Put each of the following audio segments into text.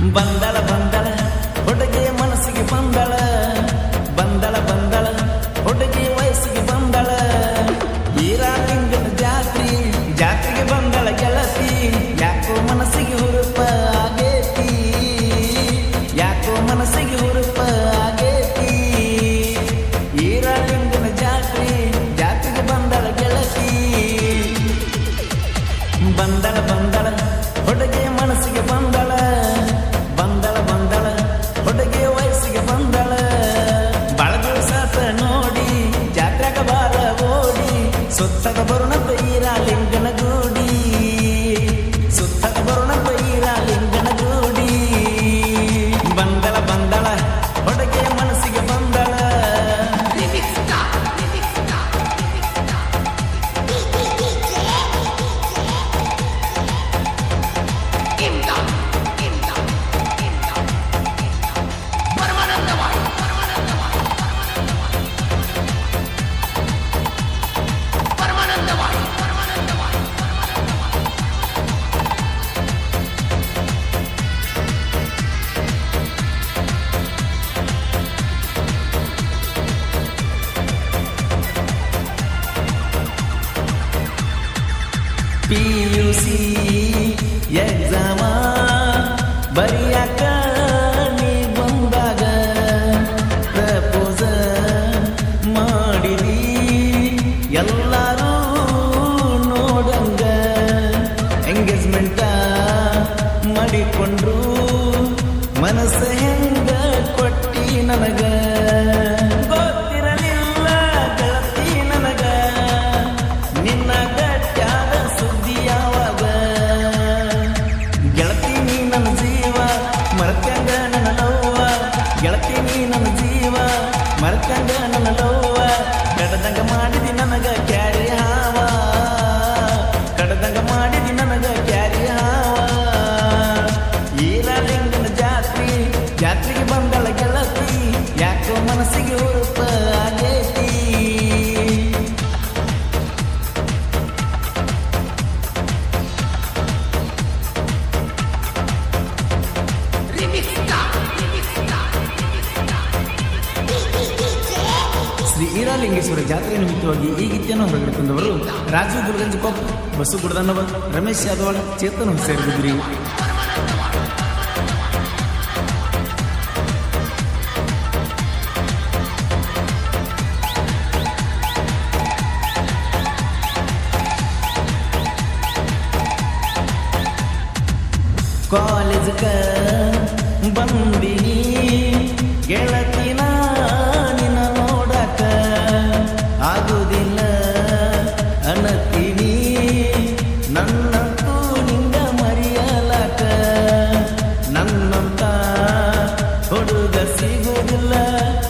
ಬಂದಳ ಬಂದಳ ಹೊಡಗೆ ಮನಸ್ಸಿಗೆ ಬಂದಳ ಬಂದಳ ಬಂದಳ. సొత్తగ బొరుణ పెయ్యిరా లింగ P U C exam ಬರಿಯಾಕ ನೀ ಬಂದಾಗ ಎಲ್ಲರೂ ನೋಡಂಗ ಎಂಗೇಜ್ಮೆಂಟ ಮಾಡಿಕೊಂಡ್ರು. ಮನಸ್ಸು ಹೆಂಗ ಕೊಟ್ಟಿ ನನಗ? ಮರತ್ಯಂಗ ನನ್ನ ಲೋವ ಕಡದಂಗ ಮಾಡಿದಿ ನನಗ ಕ್ಯಾರಿ ಹಾವ. ಕಡದಂಗ ಮಾಡಿದಿ ನನಗ ಕ್ಯಾರಿ ಹಾವ. ಈರಲಿಂಗನ ಜಾತ್ರಿ, ಜಾತ್ರೆಗೆ ಬಂದಳ ಗೆಳತಿ. ಯಾಕೋ ಮನಸ್ಸಿಗೆ ಉರುಪ ಆಗೈತಿ. ಶ್ರೀ ಈರಾಲಿಂಗೇಶ್ವರ ಜಾತ್ರೆ ನಿಮಿತ್ತವಾಗಿ ಈ ಗೀತೆಯನ್ನು ಹೊರಗಡೆ ತಂದವರು ರಾಜು ಗುರುಗಂಜ್ ಕೊಪ್ಪ ಬಸು ಗುಡದನ್ನವ ರಮೇಶ್ ಯಾದವಾಡ ಚೇತನ್ ಸೇರಿದ್ರಿ ಕಾಲೇಜ್ ಬಂದಿ ಗೆಳತಿನ love.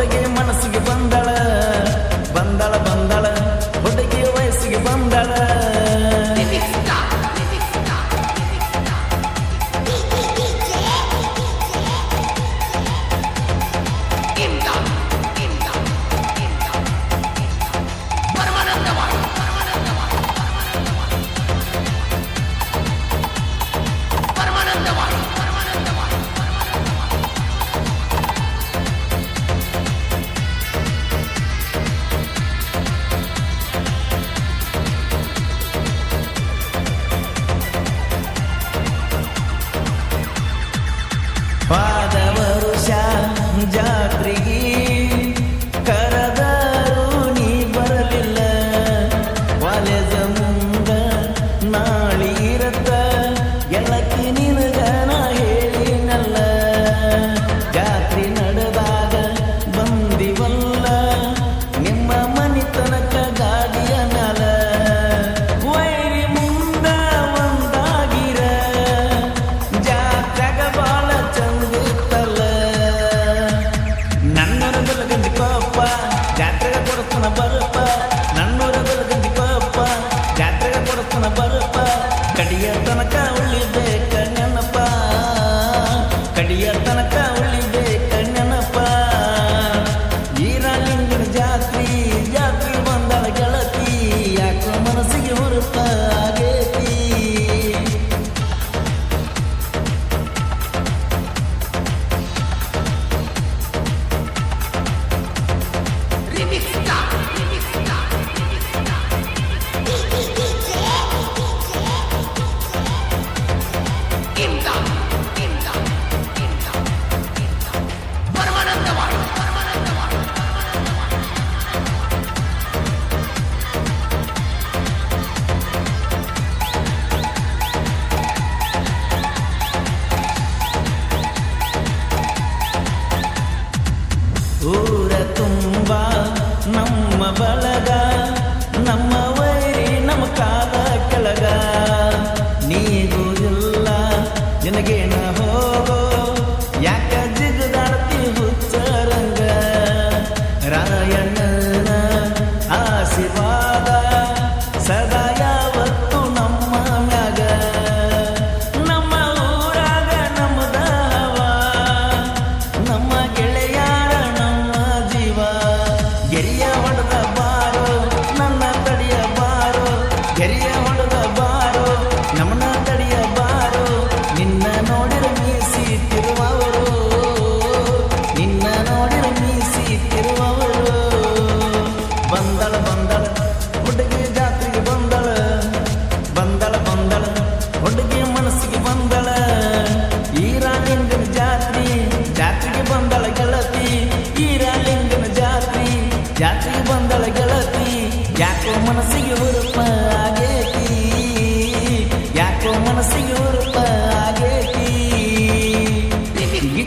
ಹುಡುಗಿ ಮನಸ್ಸಿಗೆ I'm number. Kabbalah.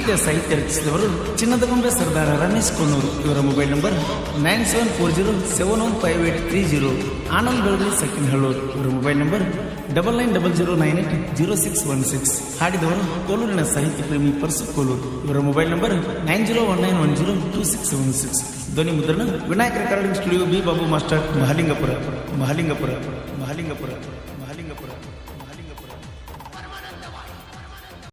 ಈ ಗೀತೆಯ ಸಾಹಿತ್ಯ ರಚಿಸಿದವರು ಚಿನ್ನದ ಗೊಂಬೆ ಸರ್ದಾರ ರಮೇಶ್ ಕೊನ್ನೂರು ಇವರ mobile number nine seven four zero seven one five eight three zero. Anand Belagali second Hallur. ಇವರ mobile number double nine double zero nine eight zero six one six. ಹಾಡಿದವರು ಕೋಲೂರಿನ ಸಾಹಿತ್ಯ ಪ್ರೇಮಿ ಪರ್ಸು ಕೋಲೂರು. ಇವರ mobile number nine zero one nine one zero two six seven six. ಧ್ವನಿ ಮುದ್ರಣ Vinayaka recording studio B Babu master Mahalingapur Mahalingapur Mahalingapur.